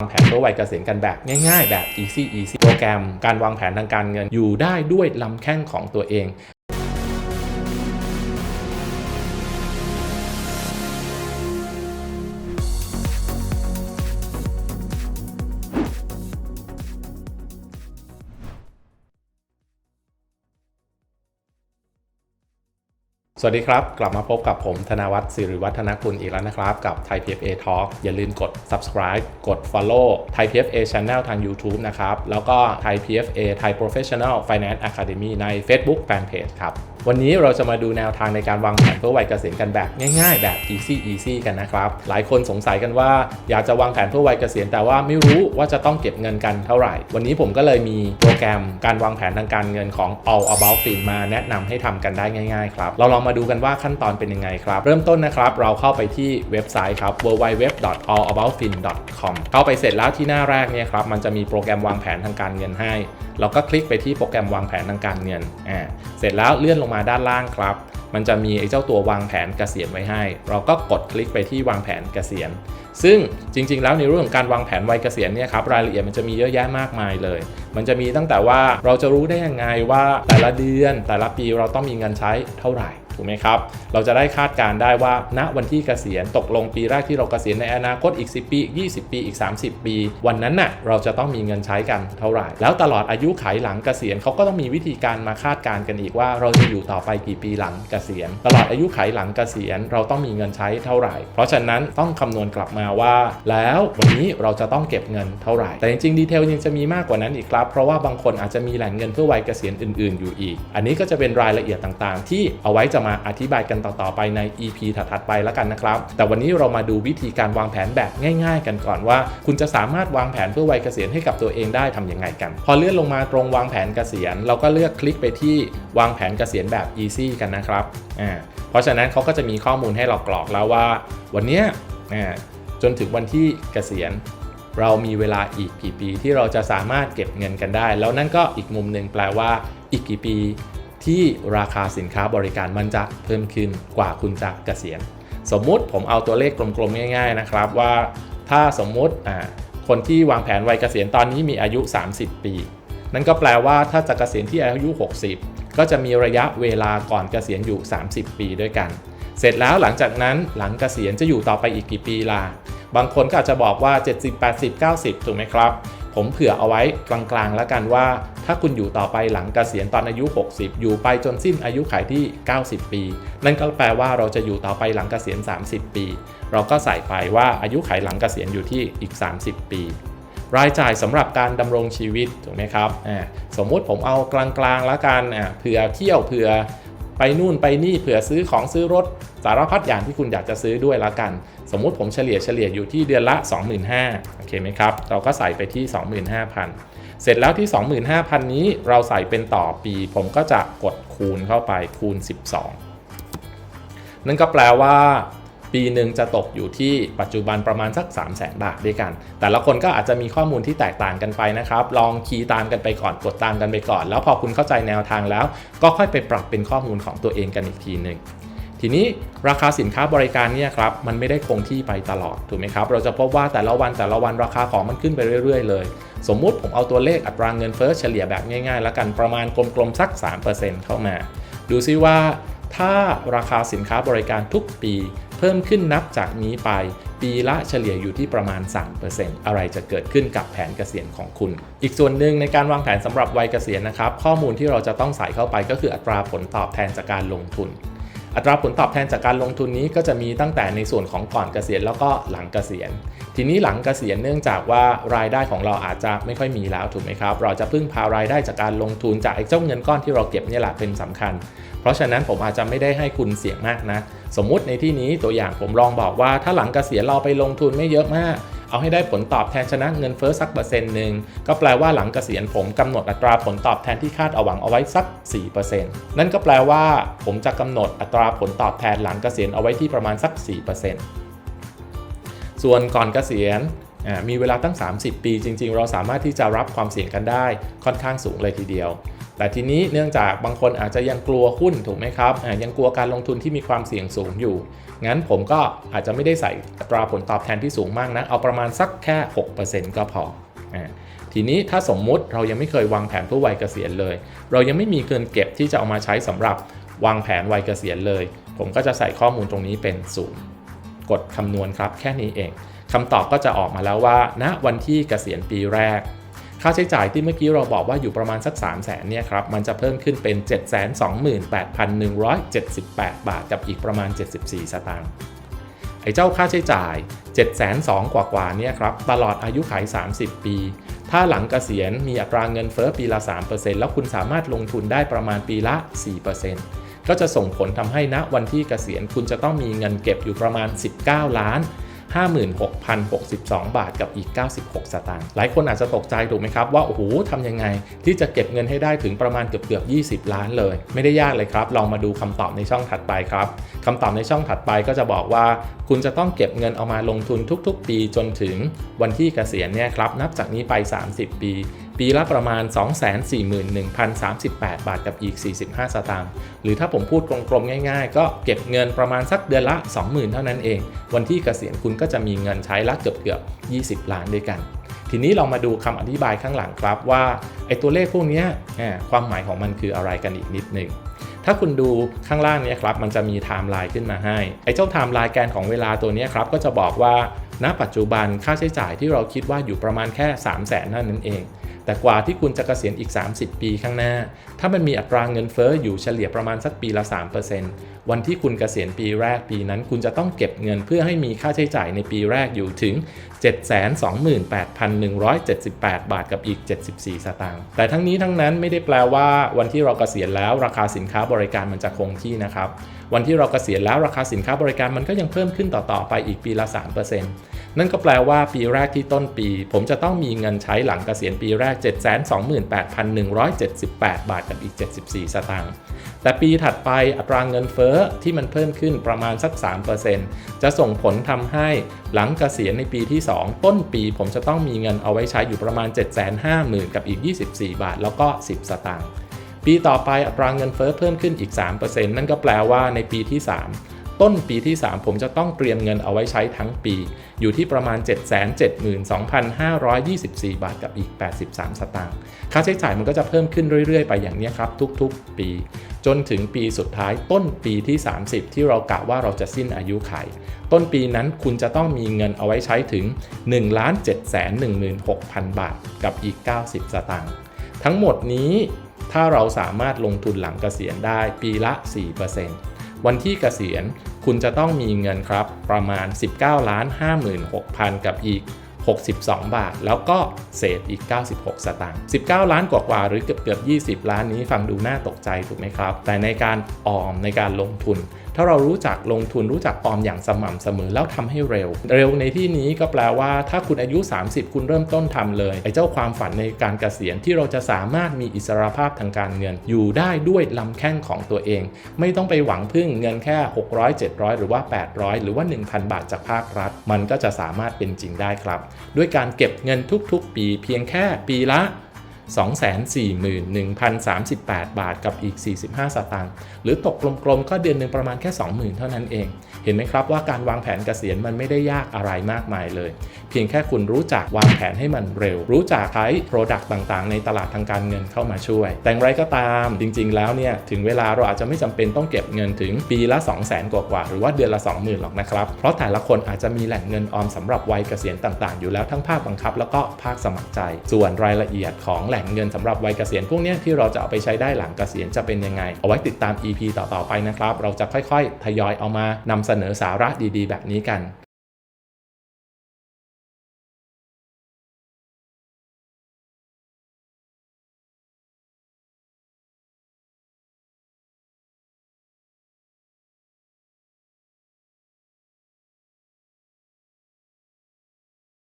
วางแผนเพื่อวัยเกษียณกันแบบง่ายๆ แบบ easy easy โปรแกรมการวางแผนทางการเงินอยู่ได้ด้วยลำแข้งของตัวเอง สวัสดีครับ กลับมาพบกับผมธนวัฒน์สิริวัฒนคุณอีกแล้วนะครับ กับ Thai PFA Talk อย่าลืมกด subscribe กด follow Thai PFA Channel ทาง YouTube นะครับ แล้วก็ Thai PFA Thai Professional Finance Academy ใน Facebook Fanpage ครับ วันนี้เราจะมาดูแนวทางในการวางแผนเพื่อวัยเกษียณกันแบบง่ายๆ แบบ easy easy กันนะครับ หลายคนสงสัยกันว่าอยากจะวางแผนเพื่อวัยเกษียณแต่ว่าไม่รู้ว่าจะต้องเก็บเงินกันเท่าไหร่ วันนี้ผมก็เลยมีโปรแกรมการวางแผนทางการเงินของ All About Fin มาแนะนำให้ทำกันได้ง่ายๆครับ เราลองมาดูกันว่าขั้นตอนเป็นยังไงครับ เริ่มต้นนะครับ เราเข้าไปที่เว็บไซต์ครับ www.allaboutfin.com เข้าไปเสร็จแล้วที่หน้าแรกเนี่ยครับ มันจะมีโปรแกรมวางแผนทางการเงินให้ เราก็คลิกไปที่โปรแกรมวางแผนทางการเงิน อ่า เสร็จแล้วเลื่อนลงมาด้านล่างครับ มันจะมีไอ้เจ้าตัววางแผนเกษียณไว้ให้ เราก็กดคลิกไปที่วางแผนเกษียณ ซึ่งจริง ๆ แล้วในเรื่องของการวางแผนวัยเกษียณเนี่ยครับรายละเอียดมันจะมีเยอะแยะมากมายเลย มันจะมีตั้งแต่ว่าเราจะรู้ได้ยังไงว่าแต่ละเดือนแต่ละปีเราต้องมีเงินใช้เท่าไหร่ ถูกไหมครับ เราจะได้คาดการได้ว่าณวันที่เกษียณตกลงปีแรกที่เราเกษียณในอนาคตอีก 10 ปีอีก20 ปีอีก 30 ปี วันนั้นน่ะเราจะต้องมีเงินใช้กันเท่าไหร่ แล้วตลอดอายุขัยหลังเกษียณเขาก็ต้องมีวิธีการมาคาดการกันอีกว่า เราจะอยู่ต่อไปกี่ปีหลังเกษียณ ตลอดอายุขัยหลังเกษียณเราต้องมีเงินใช้เท่าไหร่ เพราะฉะนั้นต้องคำนวณกลับมาว่า แล้ววันนี้เราจะต้องเก็บเงินเท่าไหร่ แต่จริงๆดีเทลยังจะมีมากกว่านั้นอีกครับ เพราะว่าบางคนอาจจะมีแหล่งเงินเพื่อวัยเกษียณอื่น ๆอยู่อีก อันนี้ก็จะเป็นรายละเอียดต่างๆ ที่เอาไว้จะมาาอธิบายกันต่อๆไปใน EP ถัดๆไปแล้วกันนะครับ แต่วันนี้เรามาดูวิธีการวางแผนแบบง่าย ๆ กันก่อนว่า คุณจะสามารถวางแผนเพื่อวัยเกษียณให้กับตัวเองได้ทำยังไงกัน พอเลื่อนลงมาตรงวางแผนเกษียณ เราก็เลือกคลิกไปที่วางแผนเกษียณแบบ easy กันนะครับอ่าเพราะฉะนั้นเขาก็จะมีข้อมูลให้เรากรอกแล้วว่า วันเนี้ยอ่าจนถึงวันที่เกษียณเรามีเวลาอีกกี่ปีที่เราจะสามารถเก็บเงินกันได้ แล้วนั่นก็อีกมุมหนึ่งแปลว่าอีกกี่ปี ที่ราคาสินค้าบริการมันจะเพิ่มขึ้นกว่าคุณจะเกษียณ สมมุติผมเอาตัวเลขกลมๆง่าย ๆนะครับ ว่าถ้าสมมุติคนที่วางแผนวัยเกษียณตอนนี้มีอายุ 30 ปี นั่นก็แปลว่าถ้าจะเกษียณที่อายุ 60 ก็จะมีระยะเวลาก่อนเกษียณอยู่ 30 ปีด้วยกัน เสร็จแล้วหลังจากนั้นหลังเกษียณจะอยู่ต่อไปอีกกี่ปีล่ะบางคนก็อาจจะบอกว่า 70 80 90 ถูกไหมครับ ผมเผื่อเอาไว้กลางๆแล้วกันว่า ถ้าคุณอยู่ต่อไปหลังเกษียณตอนอายุ 60 อยู่ไปจนสิ้นอายุขัยที่ 90 ปี นั่นก็แปลว่าเราจะอยู่ต่อไปหลังเกษียณ 30 ปี เราก็ใส่ไปว่าอายุขัยหลังเกษียณอยู่ที่อีก 30 ปี รายจ่ายสำหรับการดำรงชีวิตถูกไหมครับสมมุติผมเอากลางๆแล้วกันเผื่อเที่ยวเผื่อไปนู่นไปนี่เผื่อซื้อของซื้อรถสารพัดอย่างที่คุณอยากจะซื้อด้วยละกัน สมมุติผมเฉลี่ยเฉลี่ยอยู่ที่เดือนละ 25,000โอเคไหมครับ เราก็ใส่ไปที่ 25,000 เสร็จแล้วที่ 25,000 นี้เราใส่เป็นต่อปี ผมก็จะกดคูณเข้าไปคูณ 12 นั่นก็แปลว่าปีหนึ่งจะตกอยู่ที่ปัจจุบันประมาณสัก 3 0 0 0 0 0บาทด้วยกัน แต่ละคนก็อาจจะมีข้อมูลที่แตกต่างกันไปนะครับ ลองคีย์ตามกันไปก่อน กดตามกันไปก่อน แล้วพอคุณเข้าใจแนวทางแล้ว ก็ค่อยไปปรับเป็นข้อมูลของตัวเองกันอีกทีหนึ่ง ทีนี้ราคาสินค้าบริการเนี่ยครับมันไม่ได้คงที่ไปตลอดถูกไหมครับ เราจะพบว่าแต่ละวันแต่ละวันราคาของมันขึ้นไปเรื่อย ๆ เลย สมมุติผมเอาตัวเลขอัตราเงินเฟ้อเฉลี่ยแบบง่ายๆ แล้วกันประมาณกลมๆสัก 3%เข้ามา ดูซิว่า ถ้าราคาสินค้าบริการทุกปี เพิ่มขึ้นนับจากนี้ไป ปีละเฉลี่ยอยู่ที่ประมาณ 3%อะไรจะเกิดขึ้นกับแผนเกษียณของคุณ อีกส่วนหนึ่งในการวางแผนสำหรับวัยเกษียณนะครับ ข้อมูลที่เราจะต้องใส่เข้าไปก็คืออัตราผลตอบแทนจากการลงทุน อัตราผลตอบแทนจากการลงทุนนี้ก็จะมีตั้งแต่ในส่วนของก่อนเกษียณแล้วก็หลังเกษียณ ทีนี้หลังเกษียณเนื่องจากว่ารายได้ของเราอาจจะไม่ค่อยมีแล้วถูกไหมครับ เราจะพึ่งพารายได้จากการลงทุนจากไอ้เจ้าเงินก้อนที่เราเก็บนี่แหละเป็นสำคัญ เพราะฉะนั้นผมอาจจะไม่ได้ให้คุณเสี่ยงมากนะ สมมุติในที่นี้ตัวอย่างผมลองบอกว่าถ้าหลังเกษียณเราไปลงทุนไม่เยอะมาก เอาให้ได้ผลตอบแทนชนะเงินเฟ้อสักเปอร์เซ็นต์หนึ่งก็แปลว่าหลังเกษียณผมกำหนดอัตราผลตอบแทนที่คาดเอาหวังเอาไว้สัก 4%นั่นก็แปลว่า ผมจะกำหนดอัตราผลตอบแทนหลังเกษียณเอาไว้ที่ประมาณสัก 4%ส่วนก่อนเกษียณอ่ามีเวลาตั้ง 30 ปี จริง ๆ เราสามารถที่จะรับความเสี่ยงกันได้ค่อนข้างสูงเลยทีเดียว แต่ทีนี้เนื่องจากบางคนอาจจะยังกลัวหุ้นถูกไหมครับยังกลัวการลงทุนที่มีความเสี่ยงสูงอยู่ งั้นผมก็อาจจะไม่ได้ใส่อัตราผลตอบแทนที่สูงมากนะ เอาประมาณสักแค่ 6%ก็พออทีนี้ถ้าสมมุติเรายังไม่เคยวางแผนเพื่อวัยเกษียณเลย เรายังไม่มีเงินเก็บที่จะเอามาใช้สำหรับวางแผนวัยเกษียณเลย ผมก็จะใส่ข้อมูลตรงนี้เป็นศูนย์กดคำนวณครับแค่นี้เองคำตอบก็จะออกมาแล้วว่าณวันที่เกษียณปีแรก ค่าใช้จ่ายที่เมื่อกี้เราบอกว่าอยู่ประมาณสัก 3 0 0แสนเนี่ยครับ มันจะเพิ่มขึ้นเป็น 728,178 บาทกับอีกประมาณ 74 สตางค์ ไอ้เจ้าค่าใช้จ่าย 702กว่ากว่าเนี่ยครับ ตลอดอายุขัย30 ปี ถ้าหลังเกษียณมีอัตราเงินเฟ้อปีละ 3%แล้วคุณสามารถลงทุนได้ประมาณปีละ 4%ก็จะส่งผลทำให้ณวันที่เกษียณคุณจะต้องมีเงินเก็บอยู่ประมาณ 19 ล้าน 56,062 บาทกับอีก 96 สตางค์ หลายคนอาจจะตกใจถูกไหมครับ ว่า โอ้โหทำยังไง ที่จะเก็บเงินให้ได้ถึงประมาณเกือบเกือบ20 ล้านเลย ไม่ได้ยากเลยครับ ลองมาดูคำตอบในช่องถัดไปครับคำตอบในช่องถัดไปก็จะบอกว่า คุณจะต้องเก็บเงินเอามาลงทุนทุกๆ ปีจนถึงวันที่เกษียณเนี่ยครับ นับจากนี้ไป 30 ปี ปีละประมาณ 241,038 บาทกับอีก 45 สตางค์ หรือถ้าผมพูดกลมๆง่ายๆ ก็เก็บเงินประมาณสักเดือนละ 20,000 เท่านั้นเอง วันที่เกษียณคุณก็จะมีเงินใช้ละเกือบๆ20 ล้านด้วยกัน ทีนี้เรามาดูคำอธิบายข้างหลังครับว่าไอ้ตัวเลขพวกนี้ความหมายของมันคืออะไรกันอีกนิดหนึ่งถ้าคุณดูข้างล่างนี้ครับมันจะมีไทม์ไลน์ขึ้นมาให้ไอ้เจ้าไทม์ไลน์แกนของเวลาตัวนี้ครับก็จะบอกว่าณปัจจุบันค่าใช้จ่ายที่เราคิดว่าอยู่ประมาณแค่ 3 0 0แสนเท่านั้นเอง แต่กว่าที่คุณจะเกษียณอีก 30 ปีข้างหน้า ถ้ามันมีอัตราเงินเฟ้ออยู่เฉลี่ยประมาณสักปีละ 3%วันที่คุณเกษียณปีแรกปีนั้น คุณจะต้องเก็บเงินเพื่อให้มีค่าใช้จ่ายในปีแรกอยู่ถึง 728,178 บาทกับอีก 74 สตางค์ แต่ทั้งนี้ทั้งนั้นไม่ได้แปลว่าวันที่เรากเกษียณแล้วราคาสินค้าบริการมันจะคงที่นะครับ วันที่เรากเกษียณแล้วราคาสินค้าบริการมันก็ยังเพิ่มขึ้นต่อๆไปอีกปีละ 3% นั่นก็แปลว่าปีแรกที่ต้นปี ผมจะต้องมีเงินใช้หลังเกษียณปีแรก 728,178 บาทกับอีก 74 สตางค์แต่ปีถัดไปอัตราเงินเฟ้อที่มันเพิ่มขึ้นประมาณสัก 3%จะส่งผลทำให้หลังเกษียณในปีที่ 2 ต้นปีผมจะต้องมีเงินเอาไว้ใช้อยู่ประมาณ 750,000 กับอีก 24 บาท แล้วก็ 10 สตางค์ปีต่อไปอัตราเงินเฟ้อเพิ่มขึ้นอีก 3%นั่นก็แปลว่าในปีที่ 3 ต้นปีที่ 3 ผมจะต้องเตรียมเงินเอาไว้ใช้ทั้งปี อยู่ที่ประมาณ 772,524 บาทกับอีก 83 สตางค์ค่าใช้จ่ายมันก็จะเพิ่มขึ้นเรื่อยๆ ไปอย่างนี้ครับทุกๆ ปี จนถึงปีสุดท้ายต้นปีที่ 30 ที่เรากะว่าเราจะสิ้นอายุไข ต้นปีนั้นคุณจะต้องมีเงินเอาไว้ใช้ถึง 1 7 1 6 0 0 0 บาทกับอีก 90 สตางค์ทั้งหมดนี้ถ้าเราสามารถลงทุนหลังเกษียณได้ปีละ 4% วันที่เกษียณคุณจะต้องมีเงินครับ ประมาณ 19ล้าน56,000 กับอีก 62 บาท แล้วก็เศษอีก 96 สตางค์ 19 ล้านกว่ากว่าหรือเกือบเกือบ 20 ล้านนี้ฟังดูน่าตกใจถูกไหมครับ แต่ในการออมในการลงทุน ถ้าเรารู้จักลงทุนรู้จักออมอย่างสม่ำเสมอแล้วทำให้เร็ว เร็วในที่นี้ก็แปลว่า ถ้าคุณอายุ 30 คุณเริ่มต้นทำเลยไอ้เจ้าความฝันในการเกษียณที่เราจะสามารถมีอิสรภาพทางการเงิน อยู่ได้ด้วยลำแข้งของตัวเอง ไม่ต้องไปหวังพึ่งเงินแค่ 600 700 หรือว่า 800 หรือว่า 1,000 บาทจากภาครัฐ มันก็จะสามารถเป็นจริงได้ครับ ด้วยการเก็บเงินทุกๆ ปีเพียงแค่ปีละ 241,038 บาทกับอีก 45 สตางค์ หรือตกกลมๆ ก็เดือนหนึ่งประมาณแค่ 20,000 เท่านั้นเอง เห็นไหมครับว่าการวางแผนเกษียณมันไม่ได้ยากอะไรมากมายเลย เพียงแค่คุณรู้จักวางแผนให้มันเร็ว รู้จักใช้ Product ต่างๆ ในตลาดทางการเงินเข้ามาช่วย แต่อย่างไรก็ตามจริง ๆ แล้วเนี่ยถึงเวลาเราอาจจะไม่จำเป็นต้องเก็บเงินถึงปีละ 200,000กว่าๆหรือว่าเดือนละ 20,000หรอกนะครับ เพราะแต่ละคนอาจจะมีแหล่งเงินออมสำหรับวัยเกษียณต่างๆ อยู่แล้วทั้งภาคบังคับ แล้วก็ภาคสมัครใจ ส่วนรายละเอียดของแหล่งเงินสำหรับวัยเกษียณพวกนี้ที่เราจะเอาไปใช้ได้หลังเกษียณจะเป็นยังไง เอาไว้ติดตาม EP ต่อๆไปนะครับ เราจะค่อยๆ ทยอยเอามานำเสนอสาระดีๆ แบบนี้กัน